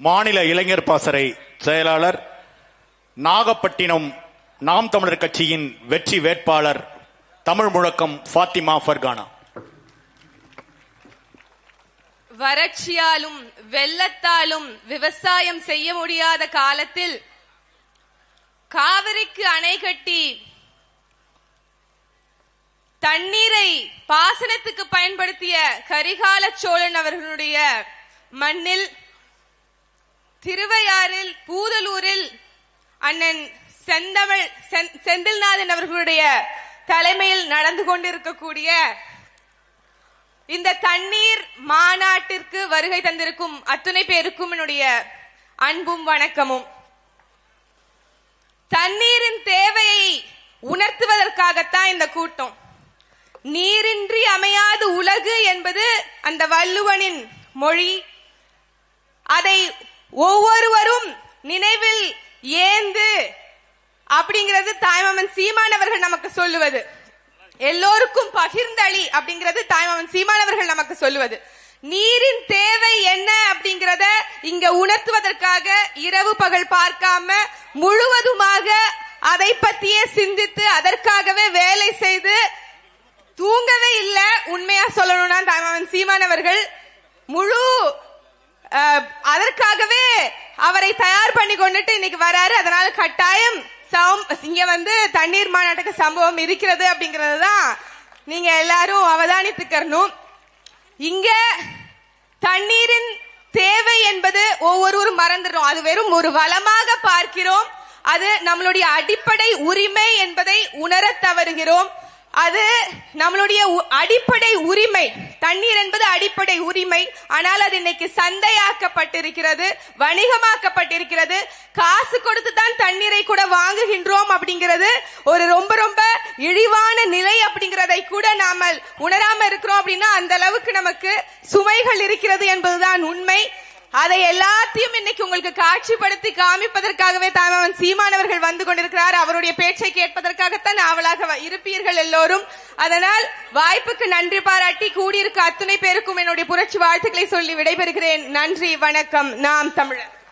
மாநில இளைஞர் பாசறை செயலாளர் நாகப்பட்டினம் நாம் தமிழர் கட்சியின் வெற்றி வேட்பாளர் தமிழ் முழக்கம் ஃபாத்திமா ஃபர்கானா. வறட்சியாலும் வெள்ளத்தாலும் விவசாயம் செய்ய முடியாத காலத்தில் காவிரிக்கு அணை கட்டி தண்ணீரை பாசனத்துக்கு பயன்படுத்திய கரிகால சோழன் அவர்களுடைய மண்ணில் திருவையாறில் பூதலூரில் அண்ணன் செந்தமிழ் செந்- செந்தில்நாதன் அவர்களுடைய தலைமையில் நடந்து கொண்டிருக்கக்கூடிய இந்த தண்ணீர் மாநாட்டிற்கு வருகை தந்திருக்கும் அத்துணை பேருக்கும் என்னுடைய அன்பும் வணக்கமும். தண்ணீரின் தேவையை உணர்த்துவதற்காகத்தான் இந்த கூட்டம். நீரின்றி அமையாது உலகு என்பது அந்த வள்ளுவனின் மொழி. ஒவ்வொருவரும் நினைவில் ஏந்து அப்படிங்கிறது தாய்மாமன் சீமானவர்கள் நமக்கு சொல்லுவது. எல்லோருக்கும் பகிர்ந்தளி அப்படிங்கிறது தாய்மாமன் சீமானவர்கள் நமக்கு சொல்லுவது. நீரின் தேவை என்ன அப்படிங்கிறத இங்க உணர்த்துவதற்காக இரவு பகல் பார்க்காம முழுவதுமாக அதை பத்தியே சிந்தித்து அதற்காகவே வேலை செய்து தூங்கவே இல்லை உண்மையா சொல்லணும்னா தாய்மாமன் சீமானவர்கள் முழு அதற்காகவே அவரை தயார் பண்ணி கொண்டுட்டு இன்னைக்கு வராரு. அதனால கட்டாயம் சம்- இங்க வந்து தண்ணீர் மாநாட்டுக்கு சம்பவம் இருக்கிறது அப்படிங்கறது தான் நீங்க எல்லாரும் அவதானித்துக்கணும் இங்க தண்ணீரின் தேவை என்பது ஒவ்வொருவரும் மறந்துடும் அது வெறும் ஒரு வளமாக பார்க்கிறோம். அது நம்மளுடைய அடிப்படை உரிமை என்பதை உணரத் தவறுகிறோம். அது நம்மளுடைய உ- அடிப்படை உரிமை. தண்ணீர் என்பது அடிப்படை உரிமை. ஆனால் அது இன்னைக்கு சந்தையாக்கப்பட்டிருக்கிறது வணிகமாக்கப்பட்டிருக்கிறது. காசு கொடுத்து தான் தண்ணீரை கூட வாங்குகின்றோம் அப்படிங்கிறது ஒரு ரொம்ப ரொம்ப இழிவான நிலை அப்படிங்கிறதை கூட நாம உணராம இருக்கிறோம் அப்படின்னா அந்த அளவுக்கு நமக்கு சுமைகள் இருக்கிறது என்பதுதான் உண்மை. அதை எல்லாத்தையும் இன்னைக்கு உங்களுக்கு காட்சிப்படுத்தி காமிப்பதற்காகவே தாமவன் சீமானவர்கள் வந்து கொண்டிருக்கிறார். அவருடைய பேச்சை கேட்பதற்காகத்தான் ஆவலாக வ- இருப்பீர்கள் எல்லோரும். அதனால் வாய்ப்புக்கு நன்றி பாராட்டி கூடியிருக்க அத்துணை பேருக்கும் என்னுடைய புரட்சி வாழ்த்துக்களை சொல்லி விடைபெறுகிறேன். நன்றி வணக்கம். நாம் தமிழர்.